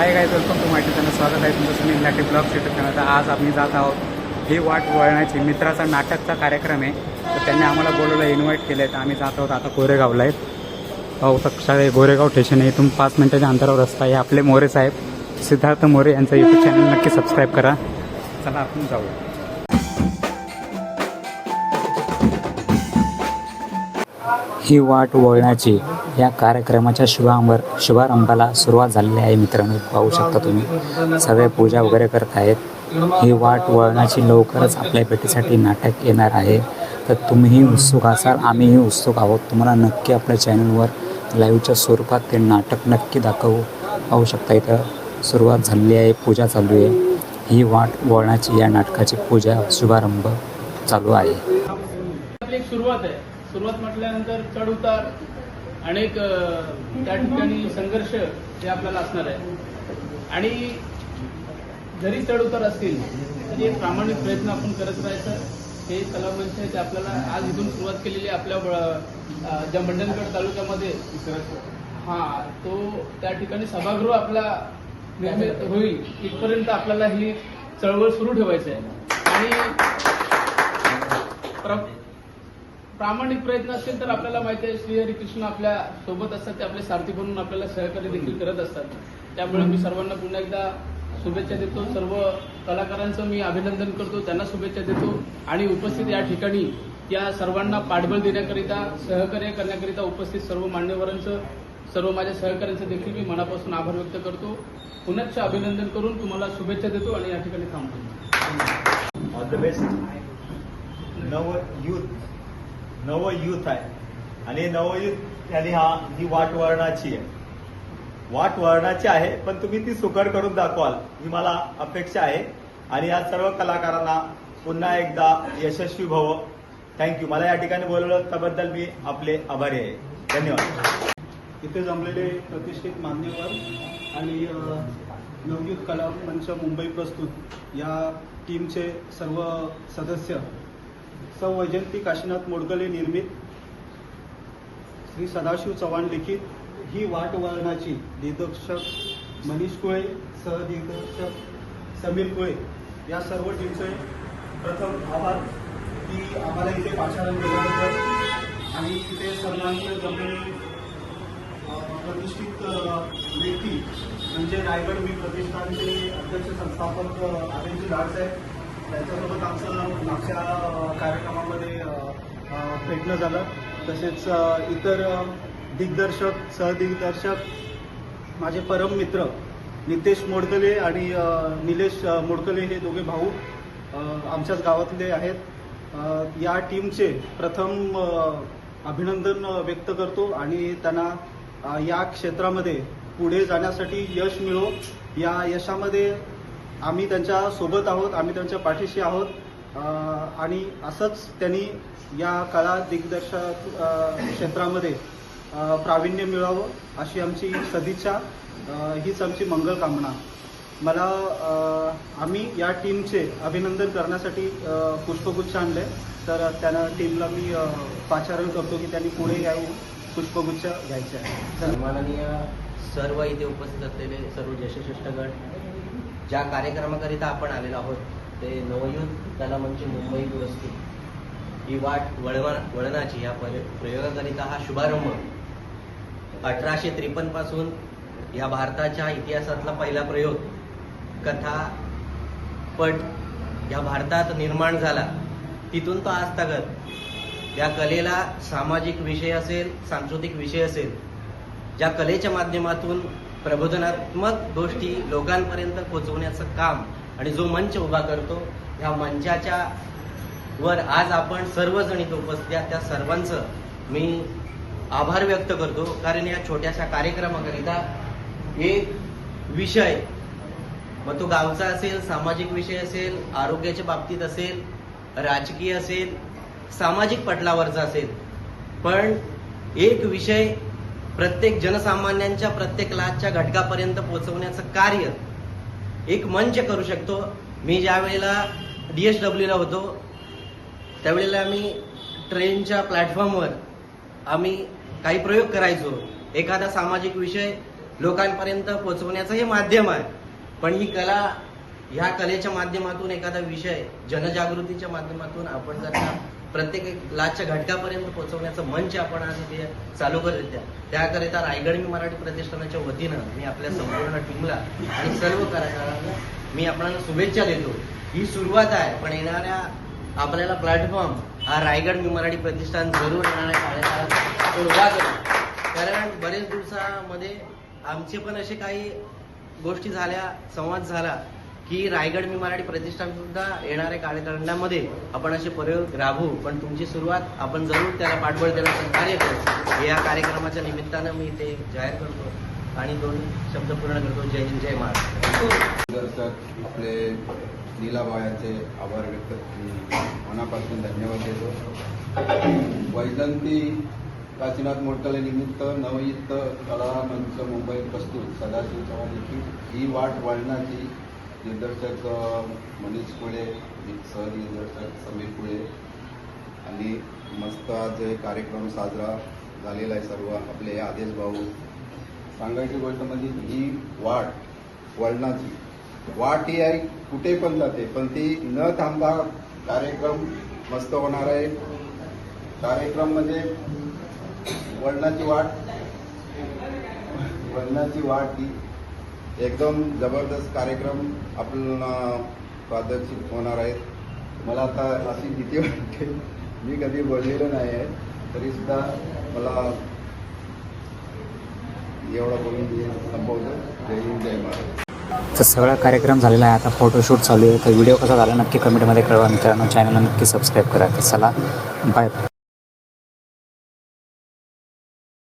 हाय काय welcome to माहिती त्यांना स्वागत आहे तुमचं Sunil Late blog YouTube channel तर आज आम्ही जात आहोत ही वाट वळण्याची मित्राचा नाटकचा कार्यक्रम आहे. तर त्यांनी आम्हाला बोलवलं इन्व्हाइट केलं आहे तर आम्ही जात आहोत आता गोरेगावला आहेत. पाहू शकता गोरेगाव स्टेशन आहे. इथून पाच मिनिटाच्या अंतरावर रस्ता आहे. आपले मोरे साहेब सिद्धार्थ मोरे यांचं यूट्यूब चॅनल नक्की सबस्क्राईब करा. चला आपण जाऊ. ही वाट वळण्याची या कार्यक्रमाच्या शुभांवर शुभारंभाला सुरुवात झालेली आहे मित्रांनो. पाहू शकता तुम्ही. सगळे पूजा वगैरे करत आहेत. ही वाट वळण्याची लवकरच आपल्या भेटीसाठी नाटक येणार आहे. तर तुम्हीही उत्सुक असाल आम्हीही उत्सुक आहोत. तुम्हाला नक्की आपल्या चॅनलवर लाईव्हच्या स्वरूपात ते नाटक नक्की दाखवू. पाहू शकता इथं सुरुवात झालेली आहे पूजा चालू आहे. ही वाट वळण्याची या नाटकाची पूजा शुभारंभ चालू आहे. सुरुवात आहे. सुरुवात म्हटल्यानंतर चढ उतार अनेक त्या ठिकाणी संघर्ष हे आपल्याला असणार आहे. आणि जरी चढ उतार असतील तरी एक प्रामाणिक प्रयत्न आपण करत राहायचं. हे कला आहे ते आपल्याला आज इथून सुरुवात केलेली आपल्या ज्या मंडणगड तालुक्यामध्ये. हा तो त्या ठिकाणी सभागृह आपला निर्मित होईल इथपर्यंत आपल्याला ही चळवळ सुरू ठेवायची आहे. आणि प्रामाणिक प्रयत्न असतील तर आपल्याला माहिती आहे श्री हरी कृष्ण आपल्यासोबत असतात ते आपले सारथी बनून आपल्याला सहकार्य देखील करत असतात. त्यामुळे मी सर्वांना पुन्हा एकदा शुभेच्छा देतो. सर्व कलाकारांचं मी अभिनंदन करतो त्यांना शुभेच्छा देतो. आणि उपस्थित या ठिकाणी या सर्वांना पाठबळ देण्याकरिता सहकार्य करण्याकरिता उपस्थित सर्व मान्यवरांचं सर्व माझ्या सहकाऱ्यांचं देखील मी मनापासून आभार व्यक्त करतो. पुनश्च अभिनंदन करून तुम्हाला शुभेच्छा देतो आणि या ठिकाणी थांबतो. ऑल द बेस्ट नव युथ नव युथ आहे. आणि नवयुथ यांनी हा ही वाट वळणाची आहे. वाट वळणाची आहे पण तुम्ही ती सुकर करून दाखवाल ही मला अपेक्षा आहे. आणि या सर्व कलाकारांना पुन्हा एकदा यशस्वी भव थँक्यू मला या ठिकाणी बोलवलं त्याबद्दल मी आपले आभारी आहे. धन्यवाद. इथे जमलेले प्रतिष्ठित मान्यवर आणि नवयुग नवयुथ कला मंच मुंबई प्रस्तुत या टीमचे सर्व सदस्य सौ वैजंती काशीनाथ मोडकले निर्मित. श्री सदाशिव चव्हाण लिखित. ही वाट वळणाची दिग्दर्शक मनीष कुळे सहदिग्दर्शक समीर कुळे. या सर्व टीमचे प्रथम आभार. की आम्हाला इथे पाचारण केल्याबद्दल आणि तिथे सर्वांचे जमलेले प्रतिष्ठित व्यक्ती म्हणजे रायगड मी प्रतिष्ठानचे अध्यक्ष संस्थापक आदिलजी लाड साहेब. त्यांच्यासोबत आमचं मागच्या कार्यक्रमामध्ये भेटणं झालं. तसेच इतर दिग्दर्शक सहदिग्दर्शक माझे परम मित्र नितेश मोडकले आणि निलेश मोडकले हे दोघे भाऊ आमच्याच गावातले आहेत. या टीमचे प्रथम अभिनंदन व्यक्त करतो आणि त्यांना या क्षेत्रामध्ये पुढे जाण्यासाठी यश मिळो. या यशामध्ये आम्ही त्यांच्यासोबत आहोत आम्ही त्यांच्या पाठीशी आहोत. आणि असंच त्यांनी या कला दिग्दर्शक क्षेत्रामध्ये प्रावीण्य मिळावं अशी आमची सदिच्छा. हीच आमची मंगल कामना. मला आम्ही या टीमचे अभिनंदन करण्यासाठी पुष्पगुच्छ आणले. तर त्यांना टीमला मी पाचारण करतो की त्यांनी पुढे यावं पुष्पगुच्छ घ्यायचे. आहे माननीय सर्व इथे उपस्थित असलेले सर्व ज्येष्ठगण ज्या कार्यक्रमाकरिता आपण आलेलो आहोत ते नवयुग कला म्हणजे मुंबई पुरस्कृत ही वाट वळवण वळणाची या पर- प्रयोगाकरिता हा शुभारंभ. अठराशे त्रेपन्नपासून या भारताच्या इतिहासातला पहिला प्रयोग कथा पट या भारतात निर्माण झाला. तिथून तो आज तगत. या कलेला सामाजिक विषय असेल सांस्कृतिक विषय असेल ज्या कलेच्या माध्यमातून प्रबोधनात्मक गोष्टी लोकांपर्यंत पोचवण्याचं काम आणि जो मंच उभा करतो ह्या मंचाच्या वर आज आपण सर्वजण इथं उपस्थित त्या सर्वांचं मी आभार व्यक्त करतो. कारण या छोट्याशा कार्यक्रमाकरिता एक विषय मग तो गावचा असेल सामाजिक विषय असेल आरोग्याच्या बाबतीत असेल राजकीय असेल सामाजिक पटलावरचा असेल. पण एक विषय प्रत्येक जनसामान्यांच्या प्रत्येक लाचच्या घटकापर्यंत पोहोचवण्याचं कार्य एक मंच करू शकतो. मी ज्या वेळेला डी एस डब्ल्यूला होतो त्यावेळेला आम्ही ट्रेनच्या प्लॅटफॉर्मवर आम्ही काही प्रयोग करायचो. एखादा सामाजिक विषय लोकांपर्यंत पोहोचवण्याचं हे माध्यम आहे. पण ही कला ह्या कलेच्या माध्यमातून एखादा विषय जनजागृतीच्या माध्यमातून आपण जर प्रत्येक एक लाचच्या घटकापर्यंत पोहोचवण्याचं मंच आपण आज इथे चालू करत त्या त्याकरिता रायगड मी मराठी प्रतिष्ठानाच्या वतीनं मी आपल्या संपूर्ण टीमला आणि सर्व कार्यकर्त्यांना मी आपल्याला शुभेच्छा देतो. ही सुरुवात आहे पण येणाऱ्या आपल्याला प्लॅटफॉर्म हा रायगड मी मराठी प्रतिष्ठान जरूर येणाऱ्या कार्यकाळात उभा करू. कारण बरेच दिवसामध्ये आमचे पण असे काही गोष्टी झाल्या संवाद झाला की रायगड मी मराठी प्रतिष्ठान सुद्धा येणाऱ्या कार्यकाळामध्ये आपण असे प्रयोग राबवू. पण तुमची सुरुवात आपण जरूर त्याला पाठबळ देण्याचं कार्य करू. या कार्यक्रमाच्या निमित्तानं मी ते जाहीर करतो आणि दोन शब्द पूर्ण करतो. जय हिंद जय महाराष्ट्र. दर्शक आपले लीलाबायांचे आभार व्यक्त मनापासून धन्यवाद देतो. वैजंती काशीनाथ मोटकले निमित्त नवयुक्त कला मंच मुंबई प्रस्तुत सदाशिव चव्हाण ही वाट वळणाची दिग्दर्शक मनीष कुळे सहदिग्दर्शक समीर कुळे. आणि मस्त आज कार्यक्रम साजरा झालेला आहे सर्व आपले आदेश भाऊ. सांगायची गोष्ट म्हणजे ही वाट वळणाची. वाट ही आहे कुठे पण जाते पण ती न थांबता कार्यक्रम मस्त होणार आहे. कार्यक्रम म्हणजे वळणाची वाट. वळणाची वाट ही एकदम जबरदस्त कार्यक्रम आपल्याला प्रादर्शित होणार आहेत. मला आता अशी भीती वाटते. मी कधी बोललेलो नाही आहे. तरी सुद्धा मला एवढं बोलून मी संपवतो. जय हिंद जय महाराज तर सगळा कार्यक्रम झालेला आहे. आता फोटोशूट चालू आहे. तर व्हिडिओ कसा झाला नक्की कमेंटमध्ये कळवा मित्रांनो. चॅनलला नक्की सबस्क्राईब करा. तर चला बाय